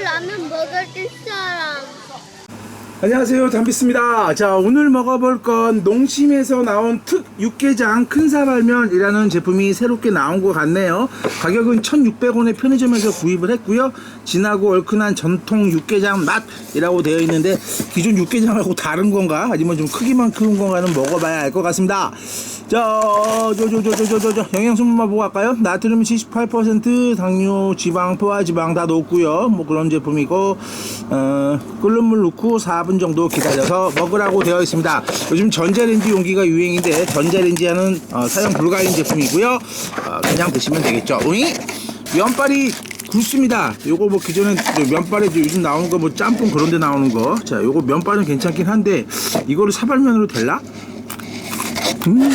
라면 먹을 사람. 안녕하세요. 담비스입니다. 자 오늘 먹어볼 건 농심에서 나온 특 육개장 큰 사발면이라는 제품이 새롭게 나온 것 같네요. 가격은 1600원에 편의점에서 구입을 했고요. 진하고 얼큰한 전통 육개장 맛이라고 되어 있는데 기존 육개장하고 다른 건가? 아니면 좀 크기만 큰 건가는 먹어봐야 알 것 같습니다 자저저 저 저 저 저 영양소만 보고 갈까요 나트륨 78% 당뇨 지방 포화 지방 다 높고요 뭐 그런 제품이고 어, 끓는 물 넣고 4분 정도 기다려서 먹으라고 되어 있습니다. 요즘 전자레인지 용기가 유행인데 전자레인지하는 어, 사용 불가인 제품이고요. 어, 그냥 드시면 되겠죠. 오잉? 면발이 굵습니다. 요거 뭐 기존에 저 면발에 요즘 나오는 거 뭐 짬뽕 그런 데 나오는 거. 자, 요거 면발은 괜찮긴 한데 이거를 사발면으로 될라? 음.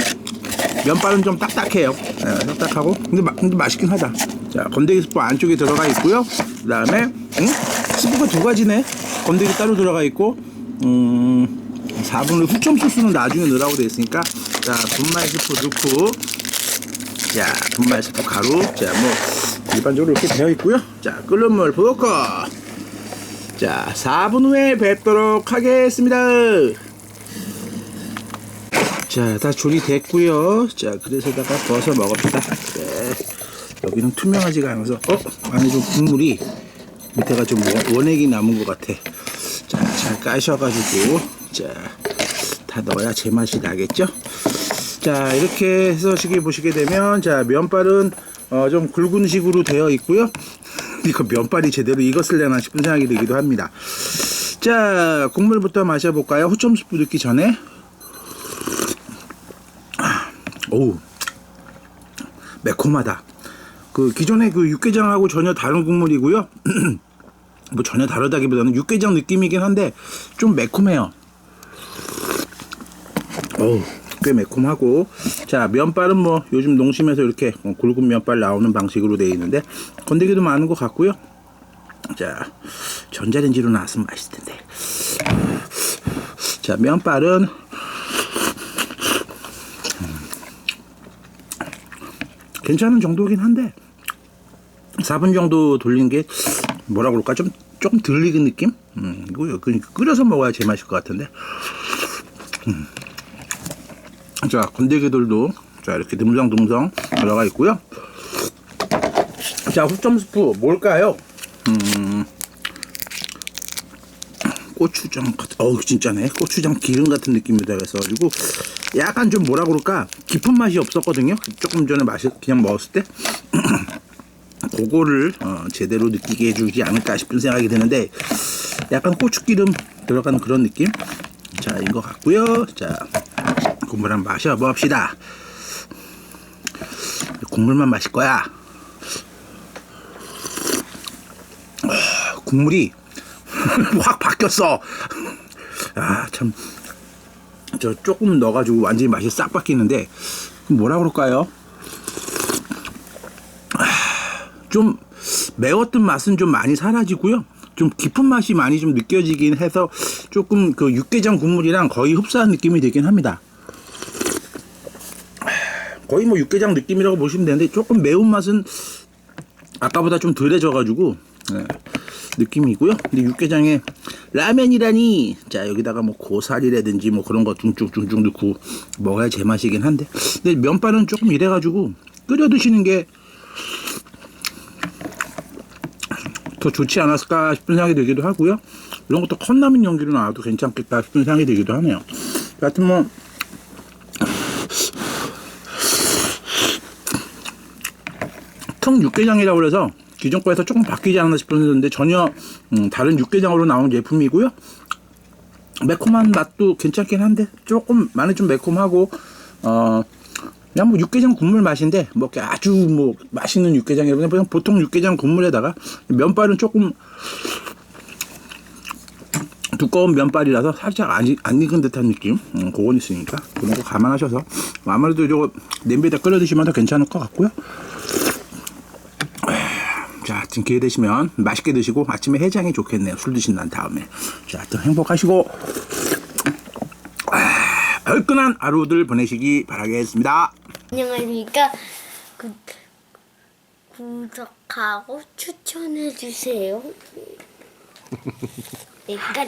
면발은 좀 딱딱해요. 예, 딱딱하고 근데, 마, 근데 맛있긴 하다. 자, 건더기 스프 안쪽에 들어가 있고요. 그 다음에 음? 스프가 두 가지네. 건더기 따로 들어가 있고 음, 4분의 흑점 소스는 나중에 넣으라고 돼 있으니까 자, 분말 스프 넣고 자, 분말 스프 가루 자, 뭐 일반적으로 이렇게 되어 있고요. 자, 끓는 물 붓고 자, 4분 후에 뵙도록 하겠습니다. 자, 다 조리 됐고요. 자, 그래서다가 버서 먹읍시다. 네. 여기는 투명하지가 않아서, 어? 안에 좀 국물이 밑에가 좀 원- 원액이 남은 것 같아. 자, 잘 까셔가지고, 자, 다 넣어야 제맛이 나겠죠? 자, 이렇게 해서 시계 보시게 되면, 자, 면발은 어, 좀 굵은 식으로 되어 있고요. 이거 면발이 제대로 익었을려나 싶은 생각이 들기도 합니다. 자, 국물부터 마셔볼까요? 후점 스프 넣기 전에. 오우 매콤하다. 그 기존의 그 육개장하고 전혀 다른 국물이고요. 뭐 전혀 다르다기보다는 육개장 느낌이긴 한데 좀 매콤해요. 어우 꽤 매콤하고 자 면발은 뭐 요즘 농심에서 이렇게 어, 굵은 면발 나오는 방식으로 되어 있는데 건더기도 많은 것 같고요. 자 전자레인지로 나왔으면 맛있을 텐데. 자 면발은 괜찮은 정도긴 한데 4분 정도 돌린 게 뭐라 그럴까 좀 조금 덜 익은 느낌? 음, 이거 그러니까 끓여서 먹어야 제맛일 것 같은데. 음. 자 건더기들도 자 이렇게 듬성듬성 들어가 있고요. 자 후점 스프 뭘까요? 음, 고추장 어우 진짜네. 고추장 기름 같은 느낌이 들어가지고 약간 좀 뭐라 그럴까? 깊은 맛이 없었거든요. 조금 전에 맛이 그냥 먹었을 때. 그거를 어, 제대로 느끼게 해주지 않을까 싶은 생각이 드는데 약간 고추기름 들어간 그런 느낌? 자인 것 같고요. 자 국물 한번 마셔봅시다. 국물만 마실 거야. 아, 국물이 확 바뀌었어. 아, 참. 저 조금 넣어가지고 완전히 맛이 싹 바뀌는데, 뭐라 그럴까요? 아, 좀 매웠던 맛은 좀 많이 사라지고요. 좀 깊은 맛이 많이 좀 느껴지긴 해서 조금 그 육개장 국물이랑 거의 흡사한 느낌이 되긴 합니다. 거의 뭐 육개장 느낌이라고 보시면 되는데 조금 매운 맛은 아까보다 좀 덜해져가지고 네, 느낌이고요. 근데 육개장에 라면이라니 자 여기다가 뭐 고사리라든지 뭐 그런 거 둥쭉둥쭉 넣고 먹어야 제맛이긴 한데 근데 면발은 조금 이래가지고 끓여 드시는 게 더 좋지 않았을까 싶은 생각이 들기도 하고요. 이런 것도 컵라면 연기로 나와도 괜찮겠다 싶은 생각이 들기도 하네요. 하여튼 뭐통 육개장이라고 그래서 기존 거에서 조금 바뀌지 않았나 싶었는데 전혀 음, 다른 육개장으로 나온 제품이고요. 매콤한 맛도 괜찮긴 한데 조금 많이 좀 매콤하고 어 그냥 뭐 육개장 국물 맛인데 뭐 아주 뭐 맛있는 육개장이라고 그냥 보통 육개장 국물에다가 면발은 조금 두꺼운 면발이라서 살짝 안, 익- 안 익은 듯한 느낌 음, 그건 있으니까 그런 거 감안하셔서 아무래도 이거 냄비에다 끓여 드시면 더 괜찮을 것 같고요 자, 하여튼 기회 되시면 맛있게 드시고 아침에 해장이 좋겠네요. 술 드신 난 다음에. 자, 하여튼 행복하시고 아, 얼큰한 하루들 보내시기 바라겠습니다. 안녕하십니까. 구, 구독하고 추천해주세요. 내가